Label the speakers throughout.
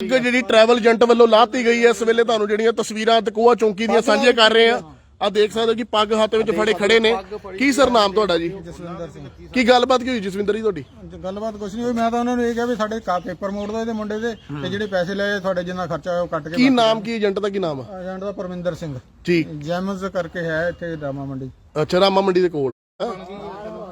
Speaker 1: ਇੱਕ ਜਿਹੜੀ travel agent ਵੱਲੋਂ ਲਾਤੀ ਗਈ ਹੈ ਇਸ ਵੇਲੇ ਤੁਹਾਨੂੰ ਜਿਹੜੀਆਂ ਤਸਵੀਰਾਂ ਤਕੋਆ ਚੌਂਕੀ ਦੀਆਂ ਸਾਂਝੀਆਂ ਕਰ ਰਹੇ ਆ ਆ ਦੇਖ ਸਕਦੇ ਹੋ ਕਿ ਪੱਗ ਹੱਥ ਵਿੱਚ ਫੜੇ ਖੜੇ ਨੇ। ਕੀ ਸਰ ਨਾਮ ਤੁਹਾਡਾ ਜੀ?
Speaker 2: ਜਸਵਿੰਦਰ ਸਿੰਘ।
Speaker 1: ਕੀ ਗੱਲਬਾਤ ਕੀ ਹੋਈ ਜਸਵਿੰਦਰ ਜੀ ਤੁਹਾਡੀ?
Speaker 2: ਗੱਲਬਾਤ ਕੁਛ ਨਹੀਂ ਹੋਈ। ਮੈਂ ਤਾਂ ਉਹਨਾਂ ਨੂੰ ਇਹ ਕਿਹਾ ਵੀ ਸਾਡੇ ਕਾ ਪੇਪਰ ਮੋੜ ਦੋ ਇਹਦੇ ਮੁੰਡੇ ਦੇ ਤੇ ਜਿਹੜੇ ਪੈਸੇ ਲਏ ਤੁਹਾਡੇ ਜਿੰਨਾ ਖਰਚਾ ਹੋਇਆ ਉਹ ਕੱਟ ਕੇ
Speaker 1: ਕੀ ਨਾਮ ਕੀ ਏਜੰਟ ਦਾ ਕੀ ਨਾਮ ਆ?
Speaker 2: ਏਜੰਟ ਦਾ ਪਰਮਿੰਦਰ ਸਿੰਘ।
Speaker 1: ਠੀਕ।
Speaker 2: ਜੈਮਸ ਕਰਕੇ ਹੈ ਇੱਥੇ ਰਾਮਾ ਮੰਡੀ
Speaker 1: ਅੱਛਾ ਰਾਮਾ ਮੰਡੀ ਦੇ ਕੋਲ।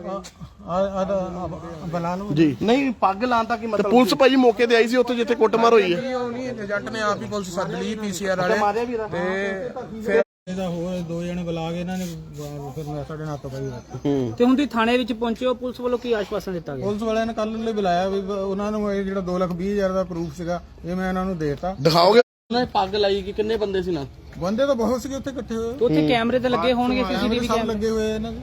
Speaker 1: ਹੈਂ?
Speaker 2: ਆ ਆ ਬਲਾ ਲਓ
Speaker 1: ਜੀ।
Speaker 3: ਨਹੀਂ ਪੱਗ ਲਾਉਣ ਦਾ ਕੀ ਮਤਲਬ
Speaker 1: ਪੁਲਿਸ ਭਾਜੀ ਮੌਕੇ ਤੇ ਆਈ ਸੀ ਉੱਥੇ ਜਿੱਥੇ ਕੁੱਟਮਾਰ ਹੋਈ ਹੈ।
Speaker 2: ਉਹ ਨਹੀਂ ਏਜੰਟ ਨੇ ਆਪ ਹੀ ਪੁਲਿਸ ਸੱਦ ਲਈ ਪੀਸੀਆਰ ਵਾਲੇ।
Speaker 3: ਮਾਰਿਆ ਵੀ ਇਹਦਾ?
Speaker 2: ਤੇ ਫਿਰ ਇਹਦਾ ਹੋਰ ਦੋ ਜਣੇ ਬੁਲਾ ਕੇ ਇਹਨਾਂ ਨੇ ਬ- ਫਿਰ ਮੈਂ ਸਾਡੇ ਨਾਲ ਪਈ ਰੱਖੀ
Speaker 4: ਤੇ ਹੁਣ ਤੁਸੀਂ ਥਾਣੇ ਵਿੱਚ ਪਹੁੰਚੇ ਹੋ ਪੁਲਿਸ ਵੱਲੋਂ ਕੀ ਆਸ਼ਵਾਸਨ ਦਿੱਤਾ ਗਿਆ?
Speaker 2: ਪੁਲਿਸ ਵਾਲਿਆਂ ਨੇ ਕੱਲ ਲਈ ਬੁਲਾਇਆ ਵੀ ਬ- ਉਹਨਾਂ ਨੂੰ ਇਹ ਜਿਹੜਾ 2 ਲੱਖ 20 ਹਜ਼ਾਰ ਦਾ ਪ੍ਰੂਫ ਸੀਗਾ ਇਹ ਮੈਂ ਇਹਨਾਂ ਨੂੰ ਦੇਤਾ।
Speaker 1: ਦਿਖਾਓਗੇ?
Speaker 3: ਉਹਨਾਂ ਨੇ ਪੱਗ ਲਾਈ ਕਿ ਕਿੰਨੇ ਬੰਦੇ ਸੀ ਨਾਲ?
Speaker 2: ਬੰਦੇ ਤਾਂ ਬਹੁਤ ਸੀਗੇ ਉੱਥੇ ਇਕੱਠੇ ਹੋਏ।
Speaker 4: ਤੇ ਉੱਥੇ ਕੈਮਰੇ ਤੇ ਲੱਗੇ ਹੋਣਗੇ
Speaker 2: ਕੈਮਰੇ
Speaker 4: ਸੀਸੀਟੀਵੀ
Speaker 2: ਸਭ
Speaker 4: ਕੈਮਰੇ।
Speaker 2: ਲੱਗੇ ਹੋਏ ਆ ਇਹਨਾਂ ਦੇ।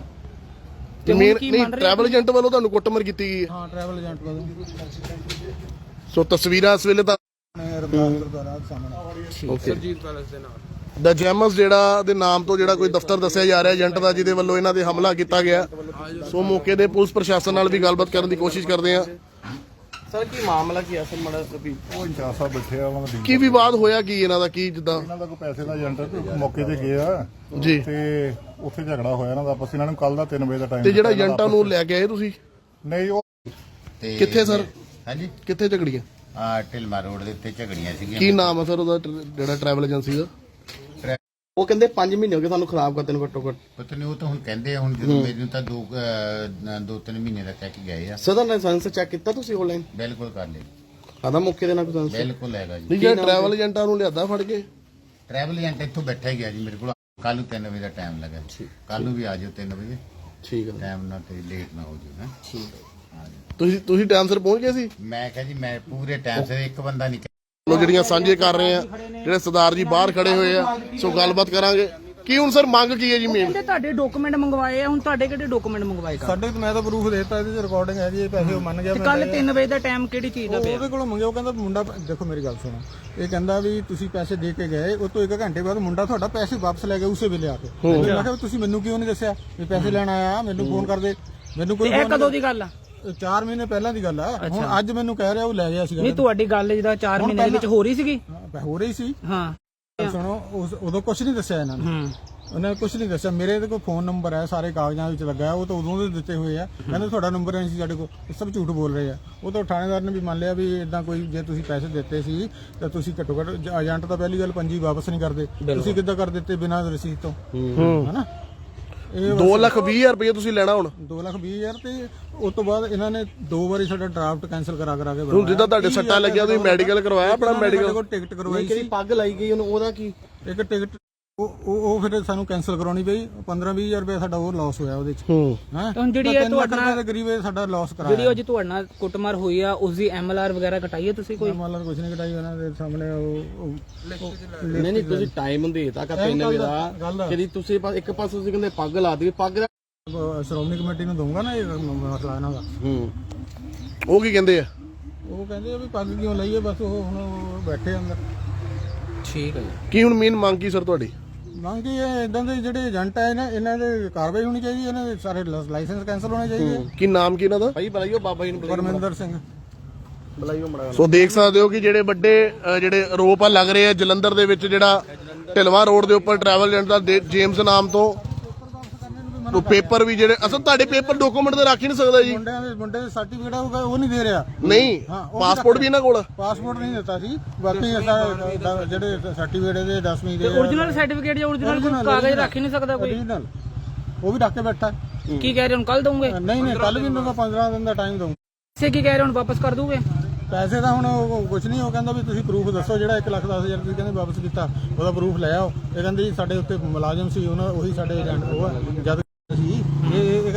Speaker 4: ਤੇ
Speaker 1: ਮੇਨ
Speaker 4: ਕੀ
Speaker 1: ਨਹੀਂ ਟਰੈਵਲ ਏਜੰਟ ਵੱਲੋਂ ਤੁਹਾਨੂੰ ਕੁੱਟਮਾਰ ਕੀਤੀ ਗਈ ਹੈ।
Speaker 2: ਹਾਂ ਟਰੈਵਲ ਏਜੰਟ ਵੱਲੋਂ।
Speaker 1: ਸੋ ਤਸਵੀਰਾਂ ਇਸ ਵੇਲੇ ਤਾਂ ਸਰਜੀਤ ਪੈਲਸ ਦੇ ਨਾਲ। ਦਾ ਜੈਮਸ ਜਿਹੜਾ ਦੇ ਨਾਮ ਤੋਂ ਜਿਹੜਾ ਕੋਈ ਦਫ਼ਤਰ ਦੱਸਿਆ ਜਾ ਰਿਹਾ ਏਜੰਟ ਦਾ ਜਿਹਦੇ ਵੱਲੋਂ ਇਹਨਾਂ ਦੇ ਹਮਲਾ ਕੀਤਾ ਗਿਆ। ਸੋ ਮੌਕੇ ਦੇ ਪੁਲਿਸ ਪ੍ਰਸ਼ਾਸਨ ਨਾਲ ਵੀ ਗੱਲਬਾਤ ਕਰਨ ਦੀ ਕੋਸ਼ਿਸ਼ ਕਰਦੇ ਆ
Speaker 3: ਸਰ ਕੀ ਮਾਮਲਾ ਕੀ ਅਸਲ ਮੜਾ ਕਭੀ
Speaker 5: ਉਹ ਇੰਚਾਰਜ ਸਾਹਿਬ ਬੈਠੇ ਆ ਉਹਨਾਂ ਦਾ
Speaker 1: ਕੀ ਵਿਵਾਦ ਹੋਇਆ ਕੀ ਇਹਨਾਂ ਦਾ? ਕੀ ਜਿੱਦਾਂ?
Speaker 5: ਇਹਨਾਂ ਦਾ ਕੋਈ ਪੈਸੇ ਦਾ ਏਜੰਟ ਮੌਕੇ ਤੇ ਗਿਆ।
Speaker 1: ਜੀ।
Speaker 5: ਤੇ ਉੱਥੇ ਝਗੜਾ ਹੋਇਆ ਇਹਨਾਂ ਦਾ ਆਪਸ ਇਹਨਾਂ ਨੂੰ ਕੱਲ ਦਾ 3 ਵਜੇ ਦਾ ਟਾਈਮ
Speaker 1: ਤੇ ਜਿਹੜਾ ਏਜੰਟਾਂ ਨੂੰ ਲੈ ਕੇ ਆਏ ਤੁਸੀਂ?
Speaker 5: ਨਹੀਂ ਉਹ
Speaker 6: ਤੇ
Speaker 1: ਕਿੱਥੇ ਸਰ?
Speaker 6: ਹਾਂਜੀ।
Speaker 1: ਕਿੱਥੇ ਝਗੜੀਆਂ?
Speaker 6: ਆ ਢਿਲਮਾ ਰੋਡ ਦੇ ਉੱਤੇ ਝਗੜੀਆਂ ਸੀਗੀਆਂ।
Speaker 1: ਕੀ ਨਾਮ ਹੈ ਸਰ ਉਹਦਾ ਟਰ- ਜਿਹੜਾ ਟਰੈਵਲ ਏਜੰਸੀ ਦਾ?
Speaker 3: ਉਹ ਕਹਿੰਦੇ 5 ਮਹੀਨੇ ਹੋ ਗਏ ਸਾਨੂੰ ਖਰਾਬ ਕਰਦੇ ਨੂੰ ਘੱਟੋ ਘੱਟ।
Speaker 6: ਪਤਾ ਨਹੀਂ ਉਹ ਤਾਂ ਹੁਣ ਕਹਿੰਦੇ ਆ ਹੁਣ ਜਦੋਂ ਮੈਨੂੰ ਤਾਂ ਦੋ ਅਹ, ਦੋ ਤਿੰਨ ਮਹੀਨੇ ਦਾ ਕਹਿ ਕੇ ਗਏ ਆ।
Speaker 3: ਸਦਾ ਲਾਇਸੈਂਸ ਚੈੱਕ ਕੀਤਾ ਤੁਸੀਂ ਆਨਲਾਈਨ
Speaker 6: ਬਿਲਕੁਲ ਕਰ ਲਈ
Speaker 3: ਆਦਾ ਮੌਕੇ ਦੇ ਨਾਲ ਕੋਈ ਲਾਇਸੈਂਸ
Speaker 6: ਬਿਲਕੁਲ ਹੈਗਾ ਜੀ।
Speaker 1: ਨਹੀਂ ਜਿਹੜਾ ਟਰੈਵਲ ਏਜੰਟਾਂ ਨੂੰ ਲਿਆਦਾ ਫੜ ਕੇ?
Speaker 6: ਟਰੈਵਲ ਏਜੰਟ ਇੱਥੋਂ ਬੈਠਾ ਹੀ ਗਿਆ ਜੀ ਮੇਰੇ ਕੋਲ। ਕੱਲ ਨੂੰ 3 ਵਜੇ ਦਾ ਟਾਈਮ ਲੱਗਾ। ਕੱਲ ਨੂੰ ਵੀ ਆ ਜਾਓ 3 ਵਜੇ।
Speaker 3: ਠੀਕ ਹੈ
Speaker 6: ਟਾਈਮ ਨਾਲ ਤੇ ਲੇਟ ਨਾ ਹੋ ਜਾਓ ਹੈਂ।
Speaker 1: ਤੁਸੀਂ ਤੁਸੀਂ ਟਾਈਮ ਸਿਰ ਪਹੁੰਚ ਗਏ ਸੀ?
Speaker 6: ਮੈਂ ਕਿਹਾ ਜੀ ਮੈਂ ਪੂਰੇ ਟਾਈਮ ਸਿਰ ਇੱਕ ਬੰਦਾ ਨਹੀਂ
Speaker 1: ਲੋ ਜਿਹੜੀਆਂ ਸਾਂਝੇ ਕਰ ਰਹੇ ਆ ਜਿਹੜੇ ਸਰਦਾਰ ਜੀ ਬਾਹਰ ਖੜੇ ਹੋਏ ਆ ਸੋ ਗੱਲਬਾਤ ਕਰਾਂਗੇ। ਕੀ ਹੁਣ ਸਰ ਮੰਗ ਕੀ ਹੈ ਜੀ ਮੇਨ
Speaker 4: ਕਹਿੰਦੇ ਤੁਹਾਡੇ ਡਾਕੂਮੈਂਟ ਮੰਗਵਾਏ ਆ ਹੁਣ ਤੁਹਾਡੇ ਕਿਹੜੇ ਡਾਕੂਮੈਂਟ ਮੰਗਵਾਏ ਕਰ
Speaker 2: ਸਾਡੇ ਤੇ ਮੈਂ ਤਾਂ ਪ੍ਰੂਫ ਦੇਤਾ ਇਹਦੇ ਚ ਰਿਕਾਰਡਿੰਗ ਹੈ ਜੀ ਇਹ ਪੈਸੇ ਉਹ ਮੰਨ ਗਿਆ ਮੈਂ
Speaker 4: ਕੱਲ 3 ਵਜੇ ਦਾ ਟਾਈਮ ਕਿਹੜੀ ਚੀਜ਼ ਦਾ ਪਿਆ?
Speaker 2: ਉਹਦੇ ਕੋਲੋਂ ਮੰਗਿਆ ਉਹ ਕਹਿੰਦਾ ਮੁੰਡਾ ਦੇਖੋ ਮੇਰੀ ਗੱਲ ਸੁਣੋ। ਇਹ ਕਹਿੰਦਾ ਵੀ ਤੁਸੀਂ ਪੈਸੇ ਦੇ ਕੇ ਗਏ ਉਹ ਤੋਂ ਇੱਕ ਘੰਟੇ ਬਾਅਦ ਮੁੰਡਾ ਤੁਹਾਡਾ ਪੈਸੇ ਵਾਪਸ ਲੈ ਗਿਆ ਉਸੇ ਵੇਲੇ ਆ ਕੇ। ਮੈਂ ਕਿਹਾ ਵੀ ਤੁਸੀਂ ਮੈਨੂੰ ਕਿਉਂ ਨਹੀਂ ਦੱਸਿਆ? ਵੀ ਪੈਸੇ ਲੈਣ ਆਇਆ ਮੈਨੂੰ ਫੋਨ ਕਰਦੇ ਮੈਨੂੰ ਕੋਈ
Speaker 4: ਇਹ ਕਦੋਂ ਦੀ ਗੱਲ ਆ?
Speaker 2: 4 ਮਹੀਨੇ ਪਹਿਲਾਂ ਦੀ ਗੱਲ ਆ। ਹੁਣ ਅੱਜ ਮੈਨੂੰ ਕਹਿ ਰਿਹਾ ਉਹ ਲੈ ਗਿਆ ਸੀਗਾ।
Speaker 4: ਨਹੀਂ ਤੁਹਾਡੀ ਗੱਲ ਜਿਹਦਾ 4 ਮਹੀਨੇ ਦੇ ਵਿੱਚ ਹੋ ਰਹੀ ਸੀਗੀ?
Speaker 2: ਹਾਂ, ਹੋ ਰਹੀ ਸੀ।
Speaker 4: ਹਾਂ।
Speaker 2: ਸੁਣੋ ਉਸ- ਉਦੋਂ ਕੁਝ ਨਹੀਂ ਦੱਸਿਆ ਇਹਨਾਂ ਨੇ।
Speaker 4: ਹੂੰ।
Speaker 2: ਉਹਨਾਂ ਨੇ ਕੁਝ ਨਹੀਂ ਦੱਸਿਆ। ਮੇਰੇ ਤੇ ਕੋਲ ਫੋਨ ਨੰਬਰ ਹੈ ਸਾਰੇ ਕਾਗਜ਼ਾਂ ਵਿੱਚ ਲੱਗਾ ਹੈ। ਉਹ ਤਾਂ ਉਦੋਂ ਦੇ ਦਿੱਤੇ ਹੋਏ ਆ। ਕਹਿੰਦੇ ਤੁਹਾਡਾ ਨੰਬਰ ਨਹੀਂ ਸੀ ਸਾਡੇ ਕੋਲ। ਇਹ ਸਭ ਝੂਠ ਬੋਲ ਰਹੇ ਆ। ਉਹ ਤਾਂ ਥਾਣੇਦਾਰ ਨੇ ਵੀ ਮੰਨ ਲਿਆ ਵੀ ਇਦਾਂ ਕੋਈ ਜੇ ਤੁਸੀਂ ਪੈਸੇ ਦਿੱਤੇ ਸੀ ਤਾਂ ਤੁਸੀਂ ਘੱਟੋ ਘੱਟ ਜ- ਏਜੰਟ ਤਾਂ ਪਹਿਲੀ ਗੱਲ ਪੰਜੀ ਵਾਪਸ ਨਹੀਂ ਕਰਦੇ। ਤੁਸੀਂ ਕਿੱਦਾਂ ਕਰ ਦਿੱਤੇ ਬਿਨਾਂ ਰਸੀਦ ਤੋਂ? ਹਨਾ?
Speaker 1: 2 ਲੱਖ 20 ਹਜ਼ਾਰ ਰੁਪਏ ਤੁਸੀਂ ਲੈਣਾ ਹੁਣ।
Speaker 2: 2 ਲੱਖ 20 ਹਜ਼ਾਰ ਤੇ ਉਸ ਤੋਂ ਬਾਅਦ ਇਹਨਾਂ ਨੇ ਦੋ ਵਾਰੀ ਸਾਡਾ ਡਰਾਫਟ ਕੈਨਸਲ ਕਰਾ ਕਰਾ ਕੇ
Speaker 1: ਹੁਣ ਜਿੱਦਾਂ ਤੁਹਾਡੇ ਸੱਟਾਂ ਲੱਗਿਆ ਤੁਸੀਂ ਮੈਡੀਕਲ ਕਰਵਾਇਆ ਆਪਣਾ ਮੈਡੀਕਲ
Speaker 2: ਕੋਲ ਟਿਕਟ ਕਰਵਾਈ
Speaker 3: ਕਿਹੜੀ
Speaker 2: ਸੀ।
Speaker 3: ਪੱਗ ਲਾਈ ਗਈ ਉਹਨੂੰ ਉਹਦਾ ਕੀ?
Speaker 2: ਇੱਕ ਟਿਕਟ ਉਹ ਉਹ ਉਹ ਫਿਰ ਸਾਨੂੰ ਕੈਨਸਲ ਕਰਾਉਣੀ ਪਈ। 15 20000 ਰੁਪਏ ਸਾਡਾ ਹੋਰ ਲਾਸ ਹੋਇਆ ਉਹਦੇ ਚ।
Speaker 1: ਹੂੰ।
Speaker 2: ਹਾਂ?
Speaker 4: ਹੁਣ ਜਿਹੜੀ ਇਹ ਤੁਹਾਡਾ
Speaker 2: ਦੇ ਇਹ ਸਾਡਾ ਲਾਸ
Speaker 4: ਜਿਹੜੀ
Speaker 2: ਕਰਾਇਆ
Speaker 4: ਉਹ ਜੀ ਤੁਹਾਡੇ ਨਾਲ ਕੁੱਟਮਾਰ ਹੋਈ ਆ ਉਸ ਦੀ ਐਮਐਲਆਰ ਵਗੈਰਾ ਕਟਾਈ ਹੈ ਤੁਸੀਂ ਕੋਈ?
Speaker 2: ਮਾਲਰ ਕੁਝ ਨਹੀਂ ਕਟਾਈ ਉਹਨਾਂ ਦੇ ਸਾਹਮਣੇ ਉਹ
Speaker 3: ਨਹੀਂ ਨਹੀਂ ਤੁਸੀਂ ਟਾਈਮ ਦੇਤਾ ਕਿ 3 ਵਜੇ ਦਾ। ਕਦੀ ਤੁਸੀਂ ਬਸ ਇੱਕ ਪਾਸੇ ਤੁਸੀਂ ਕਹਿੰਦੇ ਪੱਗ ਲਾ ਦੀ ਪੱਗ
Speaker 2: ਸ਼੍ਰੋਮਣੀ ਕਮੇਟੀ ਨੂੰ ਦਊਂਗਾ ਨਾ ਇਹ ਮਸਲਾ ਇਹਨਾਂ ਦਾ।
Speaker 3: ਹੂੰ।
Speaker 1: ਉਹ ਕੀ ਕਹਿੰਦੇ ਆ?
Speaker 2: ਉਹ ਕਹਿੰਦੇ ਆ ਵੀ ਪੱਗ ਕਿਉਂ ਲਈਏ ਬਸ ਉਹ ਹੁਣ ਬੈਠੇ ਅੰਦਰ।
Speaker 4: ਠੀਕ ਹੈ ਜੀ
Speaker 1: ਕੀ ਹੁਣ ਮੇਨ ਮੰਗ ਕੀ ਸਰ ਤੁਹਾਡੀ?
Speaker 2: ਮੰਗ ਇਹ ਹੈ ਇਦਾਂ ਦੇ ਜਿਹੜੇ ਏਜੰਟ ਆ ਇਹਨਾਂ ਇਹਨਾਂ ਦੇ ਕਾਰਵਾਈ ਹੋਣੀ ਚਾਹੀਦੀ ਇਹਨਾਂ ਦੇ ਸਾਰੇ ਲਾਇਸੈਂਸ ਕੈਨਸਲ ਹੋਣੇ ਚਾਹੀਦੇ
Speaker 1: ਕੀ ਨਾਮ ਕੀ ਇਹਨਾਂ ਦਾ?
Speaker 3: ਭਾਈ ਬੁਲਾਈਓ ਬਾਬਾ ਜੀ ਨੂੰ ਬੁਲਾਈਓ।
Speaker 2: ਪਰਮਿੰਦਰ ਸਿੰਘ।
Speaker 3: ਬੁਲਾਈਓ ਮੜਾ
Speaker 1: ਸੋ ਦੇਖ ਸਕਦੇ ਹੋ ਕਿ ਜਿਹੜੇ ਵੱਡੇ ਅ, ਜਿਹੜੇ ਆਰੋਪ ਆ ਲੱਗ ਰਹੇ ਆ ਜਲੰਧਰ ਦੇ ਵਿੱਚ ਜਿਹੜਾ ਢਿਲਵਾ ਰੋਡ ਦੇ ਉੱਪਰ ਟਰੈਵਲ ਏਜੰਟ ਦਾ ਦੇ- ਜੇਮਸ ਨਾਮ ਤੋਂ ਉਹ ਪੇਪਰ ਵੀ ਜਿਹੜੇ ਅਸਲ ਤੁਹਾਡੇ ਪੇਪਰ ਡਾਕੂਮੈਂਟ ਤੇ ਰੱਖ ਹੀ ਨਹੀਂ ਸਕਦਾ ਜੀ।
Speaker 2: ਮੁੰਡਿਆਂ ਦੇ ਮੁੰਡੇ ਦੇ ਸਰਟੀਫਿਕੇਟ ਹੋਊਗਾ ਉਹ ਨਹੀਂ ਦੇ ਰਿਹਾ।
Speaker 1: ਨਹੀਂ
Speaker 2: ਹਾਂ, ਉਹ
Speaker 1: ਪਾਸਪੋਰਟ ਵੀ ਇਹਨਾਂ ਕੋਲ ਆ।
Speaker 2: ਪਾਸਪੋਰਟ ਨਹੀਂ ਦਿੱਤਾ ਸੀ। ਬਾਕੀ ਅਸਾਂ ਜਿਹੜੇ ਸਰਟੀਫਿਕੇਟ ਦੇ 10ਵੀਂ ਦੇ
Speaker 4: origignal ਸਰਟੀਫਿਕੇਟ ਜਾਂ origignal ਕੋਈ
Speaker 2: Original,
Speaker 4: ਕਾਗਜ਼
Speaker 2: original।
Speaker 4: ਰੱਖ ਹੀ ਨਹੀਂ ਸਕਦਾ ਕੋਈ?
Speaker 2: Original, ਉਹ ਵੀ ਰੱਖ ਕੇ ਬੈਠਾ।
Speaker 4: ਕੀ ਕਹਿ ਰਹੇ ਹੁਣ ਕੱਲ ਦਊਂਗੇ?
Speaker 2: ਨਹੀਂ ਨਹੀਂ ਕੱਲ ਵੀ ਇਹਨਾਂ ਦਾ 15 ਦਿਨ ਦਾ ਟਾਈਮ ਦਊਂ
Speaker 4: ਸੇ ਕੀ ਕਹਿ ਰਹੇ ਹੁਣ ਵਾਪਸ ਕਰ ਦੂਗੇ
Speaker 2: ਪੈਸੇ ਦਾ ਹੁਣ ਕੁਝ ਨਹੀਂ ਉਹ ਕਹਿੰਦਾ ਵੀ ਤੁਸੀਂ ਪ੍ਰੂਫ ਦੱਸੋ ਜਿਹੜਾ 1 ਲੱਖ 10 ਹਜ਼ਾਰ ਤੁਸੀਂ ਕਹਿੰਦੇ ਵਾਪਸ ਕੀਤਾ ਉਹਦਾ ਪ੍ਰੂਫ ਲੈ ਆਓ। ਇਹ ਕਹਿੰਦੇ ਜੀ ਸਾਡੇ ਉੱਤੇ ਮੁਲਾਜ਼ਮ ਸੀ ਉਹਨਾਂ ਉਹੀ ਸਾਡੇ ਏਜੰਟ ਉਹ ਆ। ਜਦ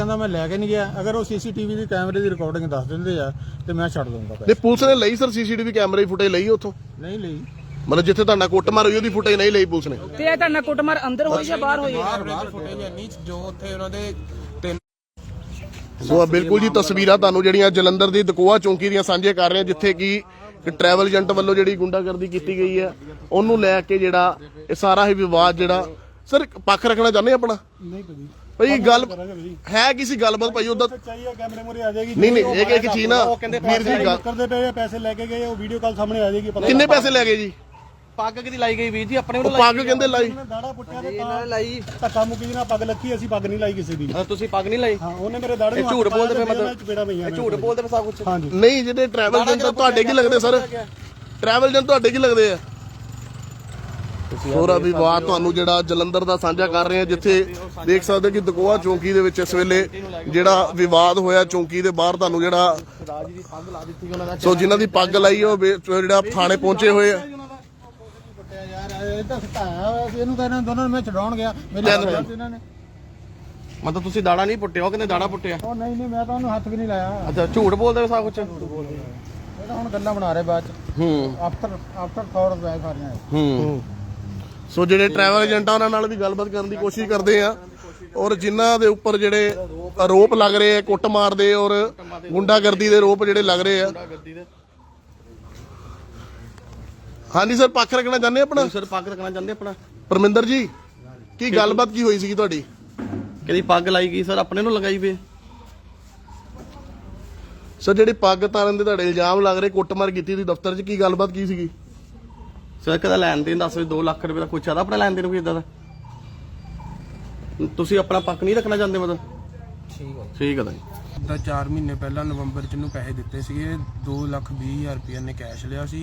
Speaker 2: ਕਹਿੰਦਾ ਮੈਂ ਲੈ ਕੇ ਨਹੀਂ ਗਿਆ। ਅਗਰ ਉਹ ਸੀਸੀਟੀਵੀ ਦੀ ਕੈਮਰੇ ਦੀ ਰਿਕਾਰਡਿੰਗ ਦੱਸ ਦਿੰਦੇ ਆ ਤੇ ਮੈਂ ਛੱਡ ਦਊਂਗਾ ਪੈਸੇ।
Speaker 1: ਤੇ ਪੁਲਿਸ ਨੇ ਲਈ ਸਰ ਸੀਸੀਟੀਵੀ ਕੈਮਰੇ ਦੀ ਫੁਟੇਜ ਲਈ ਉੱਥੋਂ?
Speaker 2: ਨਹੀਂ ਲਈ।
Speaker 1: ਮਤਲਬ ਜਿੱਥੇ ਤੁਹਾਡਾ ਕੁੱਟਮਾਰ ਹੋਈ ਉਹਦੀ ਫੁਟੇਜ ਨਹੀਂ ਲਈ ਪੁਲਿਸ ਨੇ?
Speaker 4: ਤੇ ਇਹ ਤੁਹਾਡਾ ਕੁੱਟਮਾਰ ਅੰਦਰ ਹੋਈ ਜਾਂ ਬਾਹਰ ਹੋਈ
Speaker 1: ਸੋ ਆਹ ਬਿਲਕੁਲ ਜੀ ਤਸਵੀਰਾਂ ਤੁਹਾਨੂੰ ਜਿਹੜੀਆਂ ਜਲੰਧਰ ਦੀ ਦਕੋਆ ਚੌਂਕੀ ਦੀਆਂ ਸਾਂਝੇ ਕਰ ਰਹੇ ਹਾਂ ਜਿੱਥੇ ਕਿ ਟਰੈਵਲ ਏਜੰਟ ਵੱਲੋਂ ਜਿਹੜੀ ਗੁੰਡਾਗਰਦੀ ਕੀਤੀ ਗਈ ਹੈ ਉਹਨੂੰ ਲੈ ਕੇ ਜਿਹੜਾ ਇਹ ਸਾਰਾ ਹੀ ਵਿਵਾਦ ਜਿਹੜਾ ਸਰ ਪੱਖ ਰੱਖਣਾ ਚਾਹੁੰਦੇ ਆਪਣਾ?
Speaker 2: ਨਹੀਂ ਕਦੀ
Speaker 1: ਭਾਈ ਗੱਲ ਹੈ ਕਿਸੇ ਗੱਲਬਾਤ ਭਾਈ ਉਹਦਾ
Speaker 5: ਚਾਹੀਏ ਕੈਮਰੇ ਮੂਰੇ ਆ ਜਾਏਗੀ
Speaker 1: ਨਹੀਂ ਨਹੀਂ ਇੱਕ ਇੱਕ ਚੀਜ਼ ਨਾ ਵੀਰ ਜੀ ਗੱਲ
Speaker 5: ਕਰਦੇ ਪਏ ਆ, ਪੈਸੇ ਲੈ ਕੇ ਗਏ ਉਹ ਵੀਡੀਓ ਕਾਲ ਸਾਹਮਣੇ ਆ ਜਾਏਗੀ ਪਤਾ
Speaker 1: ਕਿੰਨੇ ਪੈਸੇ ਲੈ ਗਏ ਜੀ?
Speaker 3: ਪੱਗ ਕਿਦੀ ਲਾਈ ਗਈ ਵੀਰ ਜੀ? ਆਪਣੇ
Speaker 1: ਉਹ ਪੱਗ ਕਹਿੰਦੇ ਲਾਈ।
Speaker 5: ਦਾੜਾ ਪੁੱਟਿਆ ਤੇ
Speaker 3: ਇਹਨਾਂ ਨੇ ਲਾਈ।
Speaker 5: ਧੱਕਾ ਮੁੱਕੀ ਨਾਲ ਪੱਗ ਲੱਥੀ ਅਸੀਂ ਪੱਗ ਨਹੀਂ ਲਾਈ ਕਿਸੇ ਦੀ।
Speaker 3: ਤੁਸੀਂ ਪੱਗ ਨਹੀਂ ਲਾਈ?
Speaker 5: ਹਾਂ ਉਹਨੇ ਮੇਰੇ ਦਾੜੇ
Speaker 3: ਇਹ
Speaker 5: ਨੂੰ
Speaker 3: ਝੂਠ ਬੋਲਦੇ ਪਏ
Speaker 5: ਤੇ
Speaker 3: ਮਤਲਬ। ਇਹ ਝੂਠ ਬੋਲਦੇ ਪਏ ਸਭ ਕੁਝ
Speaker 1: ਨਹੀਂ ਜਿਹੜੇ ਟਰੈਵਲ ਏਜੰਟ ਤੁਹਾਡੇ ਕੀ ਲੱਗਦੇ ਸਰ? ਟਰੈਵਲ ਏਜੰਟ ਤੁਹਾਡੇ ਕੀ ਲੱਗਦੇ ਆ? ਹੋਰਾ ਵਿਵਾਦ ਤੁਹਾਨੂੰ ਜਿਹੜਾ ਜਲੰਧਰ ਦਾ ਸਾਂਝਾ ਕਰ ਰਹੇ ਆ ਜਿੱਥੇ ਦੇਖ ਸਕਦੇ ਹੋ ਕਿ ਦਕੋਆ ਚੌਂਕੀ ਦੇ ਵਿੱਚ ਇਸ ਵੇਲੇ ਜਿਹੜਾ ਵਿਵਾਦ ਹੋਇਆ ਚੌਂਕੀ ਦੇ ਬਾਹਰ ਤੁਹਾਨੂੰ ਜਿਹੜਾ
Speaker 3: ਦੀ ਦਾ
Speaker 1: ਸੋ ਜਿਨ੍ਹਾਂ ਦੀ ਪੱਗ ਲਾਈ ਉਹ ਜਿਹੜਾ ਥਾਣੇ ਪਹੁੰਚੇ ਹੋਏ ਆ।
Speaker 2: ਯਾਰ ਇਹ ਤਾਂ ਸਤਾਇਆ ਹੋਇਆ ਸੀ ਇਹਨੂੰ ਤਾਂ ਇਹਨਾਂ ਦੋਨਾਂ ਨੂੰ ਮੈਂ ਛਡਾਉਣ ਗਿਆ ਮੇਰੀ
Speaker 1: ਤਿੰਨ
Speaker 2: ਗੱਲ ਇਹਨਾਂ ਨੇ
Speaker 3: ਮਤਲਬ ਤੁਸੀਂ ਦਾੜਾ ਨਹੀਂ ਪੁੱਟਿਆ ਉਹ ਕਹਿੰਦੇ ਦਾੜਾ ਪੁੱਟਿਆ।
Speaker 2: ਉਹ ਨਹੀਂ ਨਹੀਂ ਮੈਂ ਤਾਂ ਉਹਨੂੰ ਹੱਥ ਵੀ ਨਹੀਂ ਲਾਇਆ।
Speaker 3: ਅੱਛਾ ਝੂਠ ਬੋਲਦੇ ਪਏ ਸਭ ਕੁਝ
Speaker 2: ਇਹ ਤਾਂ ਹੁਣ ਗੱਲਾਂ ਬਣਾ ਰਹੇ ਬਾਅਦ ਚ।
Speaker 1: ਹੂੰ।
Speaker 2: ਆਫਟਰ ਆਫਟਰ ਪੈ ਸਾਰੀਆਂ।
Speaker 1: ਹੂੰ। ਸੋ ਜਿਹੜੇ ਟਰੈਵਲ ਏਜੰਟਾਂ ਉਹਨਾਂ ਨਾਲ ਵੀ ਗੱਲਬਾਤ ਕਰਨ ਦੀ ਕੋਸ਼ਿਸ਼ ਕਰਦੇ ਆ। ਔਰ ਜਿਨ੍ਹਾਂ ਦੇ ਉੱਪਰ ਜਿਹੜੇ ਆਰੋਪ ਲੱਗ ਰਹੇ ਆ ਕੁੱਟਮਾਰ ਦੇ ਔਰ ਗੁੰਡਾਗਰਦੀ ਦੇ ਆਰੋਪ ਜਿਹੜੇ ਲੱਗ ਰਹੇ ਆ। ਹਾਂਜੀ ਸਰ ਪੱਖ ਰੱਖਣਾ ਚਾਹੁੰਦੇ ਆਪਣਾ?
Speaker 3: ਸਰ ਪੱਗ ਰੱਖਣਾ ਚਾਹੁੰਦੇ ਆਪਣਾ।
Speaker 1: ਪਰਮਿੰਦਰ ਜੀ ਕੀ ਗੱਲਬਾਤ ਕੀ ਹੋਈ ਸੀਗੀ ਤੁਹਾਡੀ?
Speaker 3: ਕਿਹਦੀ ਪੱਗ ਲਾਈ ਗਈ ਸਰ ਆਪਣੇ ਨੂੰ ਲਗਾਈ ਵੇ।
Speaker 1: ਸਰ ਜਿਹੜੀ ਪੱਗ ਤਾਰਨ ਦੇ ਤੁਹਾਡੇ ਇਲਜ਼ਾਮ ਲੱਗ ਰਹੇ ਕੁੱਟਮਾਰ ਕੀਤੀ ਸੀ ਦਫ਼ਤਰ 'ਚ ਕੀ ਗੱਲਬਾਤ ਕੀ ਸੀਗੀ?
Speaker 3: ਸਰ ਕਦਾ ਲੈਣ ਦੇਣ ਦੱਸ 2 ਲੱਖ ਰੁਪਏ ਦਾ ਕੁਛ ਆਦਾ ਆਪਣਾ ਲੈਣ ਦੇਣ ਕੋਈ ਇਦਾਂ ਦਾ? ਤੁਸੀਂ ਆਪਣਾ ਪੱਕ ਨਹੀਂ ਰੱਖਣਾ ਚਾਹੁੰਦੇ ਮਤਲਬ? ਠੀਕ ਹੈ ਠੀਕ ਹੈ ਜੀ।
Speaker 7: ਤਾਂ 4 ਮਹੀਨੇ ਪਹਿਲਾਂ ਨਵੰਬਰ ਚ ਇਹਨੂੰ ਪੈਸੇ ਦਿੱਤੇ ਸੀਗੇ। 2 ਲੱਖ 20 ਹਜ਼ਾਰ ਰੁਪਏ ਨੇ ਕੈਸ਼ ਲਿਆ ਸੀ।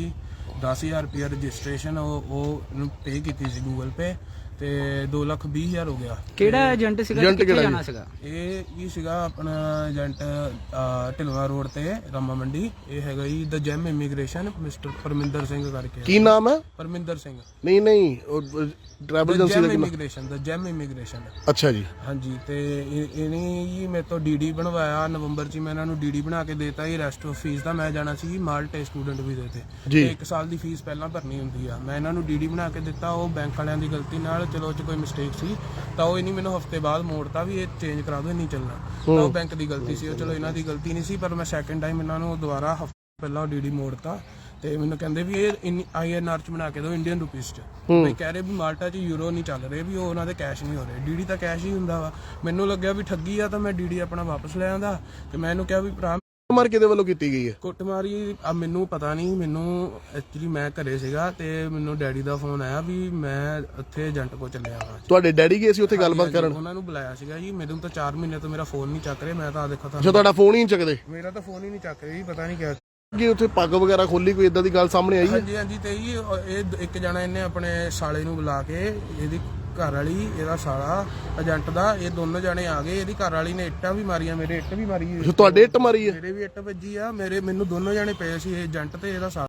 Speaker 7: 10000 ਰੁਪਏ ਰਜਿਸਟ੍ਰੇਸ਼ਨ ਉਹ ਉਹ ਇਹਨੂੰ ਪੇ ਕੀਤੀ ਸੀ ਗੂਗਲ ਪੇ ਤੇ 2 ਲੱਖ 20 ਹਜ਼ਾਰ ਹੋ ਗਿਆ।
Speaker 4: ਕਿਹੜਾ ਏਜੰਟ ਸੀਗਾ ਤੇ
Speaker 1: ਏਜੰਟ
Speaker 4: ਕਿੱਥੇ
Speaker 1: ਕਿਹੜਾ
Speaker 4: ਜਾਣਾ
Speaker 1: ਜੀ?
Speaker 4: ਸੀਗਾ?
Speaker 7: ਇਹ ਕੀ ਸੀਗਾ ਆਪਣਾ ਏਜੰਟ ਢਿਲਵਾ ਰੋਡ ਤੇ ਰਾਮਾ ਮੰਡੀ। ਇਹ ਹੈਗਾ ਜੀ the Gem immigration mister Parminder Singh ਕਰਕੇ।
Speaker 1: ਕੀ ਨਾਮ ਹੈ?
Speaker 7: ਪਰਮਿੰਦਰ ਸਿੰਘ।
Speaker 1: ਨਹੀਂ ਨਹੀਂ ਟਰੈਵਲ ਏਜੰਸੀ
Speaker 7: ਜੈਮ
Speaker 1: ਦਾ ਕੀ ਨਾਮ?
Speaker 7: ਇਮੀਗ੍ਰੇਸ਼ਨ ਦ ਜੈਮ ਇਮੀਗ੍ਰੇਸ਼ਨ
Speaker 1: ਅੱਛਾ ਜੀ।
Speaker 7: ਹਾਂਜੀ ਤੇ ਇਹ- ਇਹਨੇ ਜੀ ਮੇਰੇ ਤੋਂ ਡੀਡੀ ਬਣਵਾਇਆ ਨਵੰਬਰ ਚ ਹੀ ਮੈਂ ਇਹਨਾਂ ਨੂੰ ਡੀਡੀ ਬਣਾ ਕੇ ਦੇਤਾ ਇਹ ਰੈਸਟ ਆਫ ਫੀਸ ਦਾ ਮੈਂ ਜਾਣਾ ਸੀ ਮਾਲਟੇ ਸਟੂਡੈਂਟ ਵੀਜ਼ੇ ਤੇ।
Speaker 1: ਜੀ।
Speaker 7: ਤੇ ਇੱਕ ਸਾਲ ਦੀ ਫੀਸ ਪਹਿਲਾਂ ਭਰਨੀ ਹੁੰਦੀ ਆ। ਮੈਂ ਇਹਨਾਂ ਨੂੰ ਡੀਡੀ ਬਣਾ ਕੇ ਦਿੱਤਾ ਉਹ ਬੈਂਕ ਵਾਲਿਆਂ ਦੀ ਗਲਤੀ ਨਾਲ ਚਲੋ ਉਹ ਚ ਕੋਈ ਮਿਸਟੇਕ ਸੀ ਤਾਂ ਉਹ ਇਹਨੀ ਮੈਨੂੰ ਹਫ਼ਤੇ ਬਾਅਦ ਮੋੜਤਾ ਵੀ ਇਹ ਚੇਂਜ ਕਰਾ ਦਿਓ ਇਹ ਨਹੀਂ ਚੱਲਣਾ। ਤਾਂ ਉਹ ਬੈਂਕ ਦੀ ਗਲਤੀ ਸੀ ਉਹ ਚਲੋ ਇਹਨਾਂ ਦੀ ਗਲਤੀ ਨਹੀਂ ਸੀ ਪਰ ਮੈਂ ਸੈਕੰਡ ਟਾਈਮ ਇਹਨਾਂ ਨੂੰ ਦੁਬਾਰਾ ਹਫ਼ਤੇ ਪਹਿਲਾਂ ਡੀਡੀ ਮੋੜਤਾ ਤੇ ਮੈਨੂੰ ਕਹਿੰਦੇ ਵੀ ਇਹ ਆਈਐਨਆਰ ਚ ਬਣਾ ਕੇ ਦਿਓ ਇੰਡੀਅਨ ਰੁਪੀਸ ਚ। ਮੈਂ ਕਹਿ ਰਹੇ ਵੀ ਮਾਲਟਾ ਚ ਯੂਰੋ ਨਹੀਂ ਚੱਲ ਰਹੇ ਵੀ ਉਹ ਉਹਨਾਂ ਦੇ ਕੈਸ਼ ਨਹੀਂ ਹੋ ਰਹੇ। ਡੀਡੀ ਤਾਂ ਕੈਸ਼ ਹੀ ਹੁੰਦਾ ਵਾ। ਮੈਨੂੰ ਲੱਗਿਆ ਵੀ ਠੱਗੀ ਆ ਤਾਂ ਮੈਂ ਡੀਡੀ ਆਪਣਾ ਵਾਪਸ ਲੈ ਆਂਦਾ। ਤੇ ਮੈਂ ਇਹਨੂੰ ਕਿਹਾ ਵੀ ਭਰਾ
Speaker 1: ਕੁੱਟਮਾਰ ਕਿਹਦੇ ਵੱਲੋਂ ਕੀਤੀ ਗਈ ਹੈ?
Speaker 7: ਕੁੱਟਮਾਰੀ ਆ ਮੈਨੂੰ ਪਤਾ ਨਹੀਂ ਮੈਨੂੰ ਐਕਚੁਅਲੀ ਮੈਂ ਘਰੇ ਸੀਗਾ ਤੇ ਮੈਨੂੰ ਡੈਡੀ ਦਾ ਫੋਨ ਆਇਆ ਵੀ ਮੈਂ ਉੱਥੇ ਏਜੰਟ ਕੋ ਚੱਲਿਆ ਵਾ
Speaker 1: ਤੁਹਾਡੇ ਡੈਡੀ ਗਏ ਸੀ ਉੱਥੇ ਗੱਲਬਾਤ ਕਰਨ?
Speaker 7: ਉਹਨਾਂ ਨੂੰ ਬੁਲਾਇਆ ਸੀਗਾ ਜੀ ਮੈਨੂੰ ਤਾਂ 4 ਮਹੀਨੇ ਤੋਂ ਮੇਰਾ ਫੋਨ ਨਹੀਂ ਚੱਕ ਰਿਹਾ ਮੈਂ ਤਾਂ ਆ ਦੇਖੋ
Speaker 1: ਜੋ
Speaker 7: ਤੁਹਾਨੂੰ
Speaker 1: ਤੁਹਾਡਾ ਫੋਨ ਹੀ ਨਹੀਂ ਚੱਕਦੇ?
Speaker 7: ਮੇਰਾ ਤਾਂ ਫੋਨ ਹੀ ਨਹੀਂ ਚੱਕ ਰਿਹਾ ਜੀ ਪਤਾ ਨਹੀਂ ਕਿਆ
Speaker 1: ਕਿ ਉੱਥੇ ਪੱਗ ਵਗੈਰਾ ਖੋਲੀ ਕੋਈ ਇਦਾਂ ਦੀ ਗੱਲ ਸਾਹਮਣੇ ਆਈ ਹੈ?
Speaker 7: ਹਾਂਜੀ ਹਾਂਜੀ ਤੇ ਜੀ ਇਹ ਇੱਕ ਜਣਾ ਇਹਨੇ ਆਪਣੇ ਸਾਲੇ ਨੂੰ ਬੁਲਾ ਕੇ ਇਹਦੀ ਘਰ ਵਾਲੀ ਇਹਦਾ ਸਾਲਾ ਏਜੰਟ ਦਾ ਇਹ ਦੋਨੋਂ ਜਣੇ ਆ ਗਏ ਇਹਦੀ ਘਰ ਵਾਲੀ ਨੇ ਇੱਟਾਂ ਵੀ ਮਾਰੀਆਂ ਮੇਰੇ ਇੱਟ ਵੀ ਮਾਰੀ
Speaker 1: ਤੁਹਾਡੇ ਇੱਟ ਮਾਰੀ ਹੈ
Speaker 7: ਮੇਰੇ ਵੀ ਇੱਟ ਵੱਜੀ ਆ ਮੇਰੇ ਮੈਨੂੰ ਦੋਨੋਂ ਜਣੇ ਪਏ ਸੀ ਇਹ ਏਜੰਟ ਤੇ ਇਹਦਾ ਸਾਲਾ।